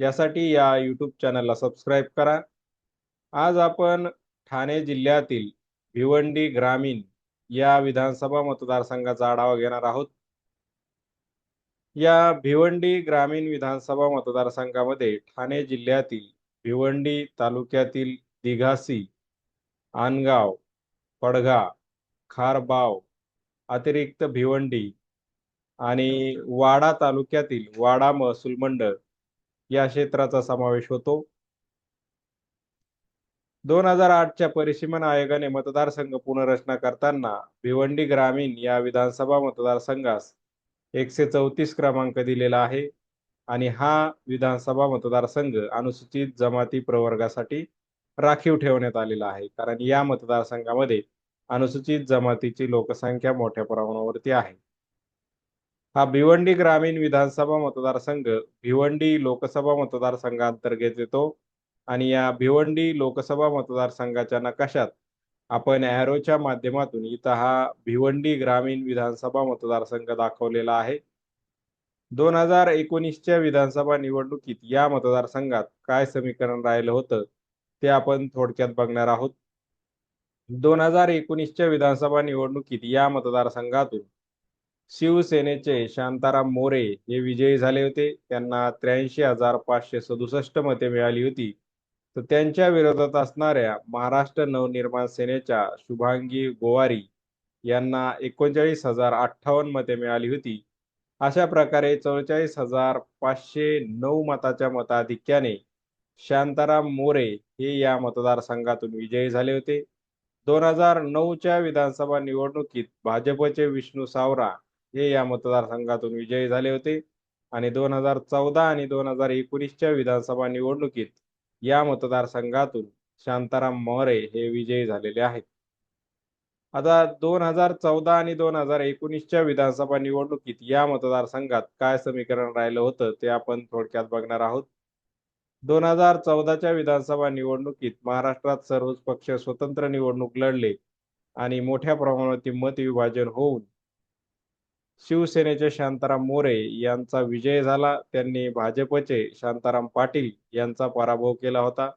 यासाठी या यूट्यूब चॅनलला सबस्क्राईब करा. आज आपण ठाणे जिल्ह्यातील भिवंडी ग्रामीण या विधानसभा मतदारसंघाचा आढावा घेणार आहोत. या भिवंडी ग्रामीण विधानसभा मतदारसंघामध्ये ठाणे जिल्ह्यातील भिवंडी तालुक्यातील दिघासी आनगाव पडघा खारबाव अतिरिक्त भिवंडी आणि वाडा तालुक्यातील वाडा महसूल मंडळ या क्षेत्राचा समावेश होतो. दोन हजार आठच्या परिसीमन आयोगाने मतदारसंघ पुनर्रचना करताना भिवंडी ग्रामीण या विधानसभा मतदारसंघास एकशे चौतीस क्रमांक दिलेला आहे आणि हा विधानसभा मतदारसंघ अनुसूचित जमाती प्रवर्गासाठी राखीव ठेवण्यात आलेला आहे. कारण या मतदारसंघामध्ये अनुसूचित जमातीची लोकसंख्या मोठ्या प्रमाणावरती आहे. हा भिवंडी ग्रामीण विधानसभा मतदारसंघ भिवंडी लोकसभा मतदारसंघांतर्गत येतो. आणि या भिवंडी लोकसभा मतदारसंघाच्या नकाशात आपण ॲरोच्या माध्यमातून इथं हा भिवंडी ग्रामीण विधानसभा मतदारसंघ दाखवलेला आहे. दोन हजार एकोणीसच्या विधानसभा निवडणुकीत या मतदारसंघात काय समीकरण राहिलं होतं ते आपण थोडक्यात बघणार आहोत. दोन हजार एकोणीसच्या विधानसभा निवडणुकीत या मतदारसंघातून शिवसेनेचे शांताराम मोरे हे विजयी झाले होते. त्यांना त्र्याऐंशी हजार पाचशे सदुसष्ट मते मिळाली होती. तर त्यांच्या विरोधात असणाऱ्या महाराष्ट्र नवनिर्माण सेनेच्या शुभांगी गोवारी यांना एकोणचाळीस हजार अठ्ठावन्न मते मिळाली होती. अशा प्रकारे चौवेचाळीस हजार पाचशे नऊ मताच्या मताधिक्याने शांताराम मोरे हे या मतदारसंघातून विजयी झाले होते. दोन हजार नऊच्या विधानसभा निवडणुकीत भाजपचे विष्णू सावरा हे या मतदारसंघातून विजयी झाले होते आणि दोन हजार चौदा आणि दोन हजार एकोणीसच्या विधानसभा निवडणुकीत या मतदारसंघातून शांताराम मोरे हे विजयी झालेले आहेत. आता दोन हजार चौदा आणि दोन हजार एकोणीसच्या विधानसभा निवडणुकीत या मतदारसंघात काय समीकरण राहिलं होतं ते आपण थोडक्यात बघणार आहोत. दोन हजार चौदाच्या विधानसभा निवडणुकीत महाराष्ट्रात सर्वच पक्ष स्वतंत्र निवडणूक लढले आणि मोठ्या प्रमाणात मत विभाजन होऊन शिवसेनेचे शांताराम मोरे यांचा विजय झाला. त्यांनी भाजपचे शांताराम पाटील यांचा पराभव केला होता.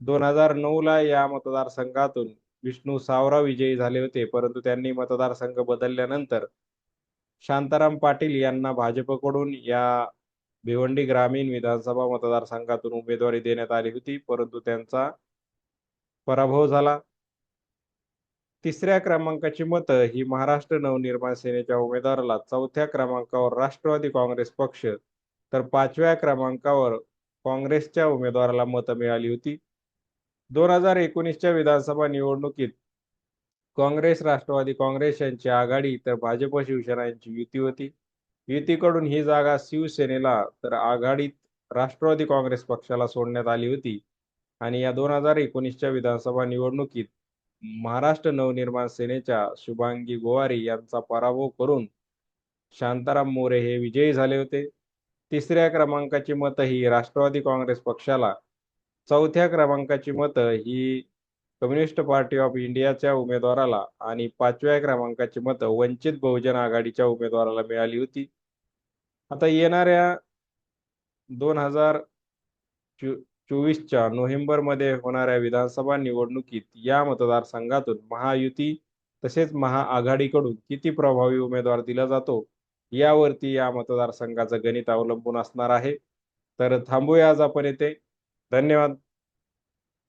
दोन हजार ला या मतदारसंघातून विष्णू सावरा विजयी झाले होते. परंतु त्यांनी मतदारसंघ बदलल्यानंतर शांताराम पाटील यांना भाजपकडून या भिवंडी ग्रामीण विधानसभा मतदारसंघातून उमेदवारी देण्यात आली होती. परंतु त्यांचा पराभव झाला. तिसऱ्या क्रमांकाची मतं ही महाराष्ट्र नवनिर्माण सेनेच्या उमेदवाराला चौथ्या क्रमांकावर राष्ट्रवादी काँग्रेस पक्ष तर पाचव्या क्रमांकावर काँग्रेसच्या उमेदवाराला मतं मिळाली होती. दोन हजार एकोणीसच्या विधानसभा निवडणुकीत काँग्रेस राष्ट्रवादी काँग्रेस यांची आघाडी तर भाजप शिवसेना यांची युती होती. युतीकडून ही जागा शिवसेनेला तर आघाडीत राष्ट्रवादी काँग्रेस पक्षाला सोडण्यात आली होती. आणि या दोन हजार एकोणीसच्या विधानसभा निवडणुकीत महाराष्ट्र नवनिर्माण सेनेच्या शुभांगी गोवारी यांचा पराभव करून शांताराम मोरे हे विजयी झाले होते. तिसऱ्या क्रमांकाची मतं ही राष्ट्रवादी काँग्रेस पक्षाला. चौथ्या क्रमांकाची मतं ही कम्युनिस्ट पार्टी ऑफ इंडियाच्या उमेदवाराला आणि पाचव्या क्रमांकाची मतं वंचित बहुजन आघाडीच्या उमेदवाराला मिळाली होती. आता येणाऱ्या दोन हजार चोवीसच्या नोव्हेंबरमध्ये होणाऱ्या विधानसभा निवडणुकीत या मतदारसंघातून महायुती तसेच महाआघाडीकडून किती प्रभावी उमेदवार दिला जातो यावरती या मतदारसंघाचं गणित अवलंबून असणार आहे. तर थांबूया आज आपण येथे धन्यवाद.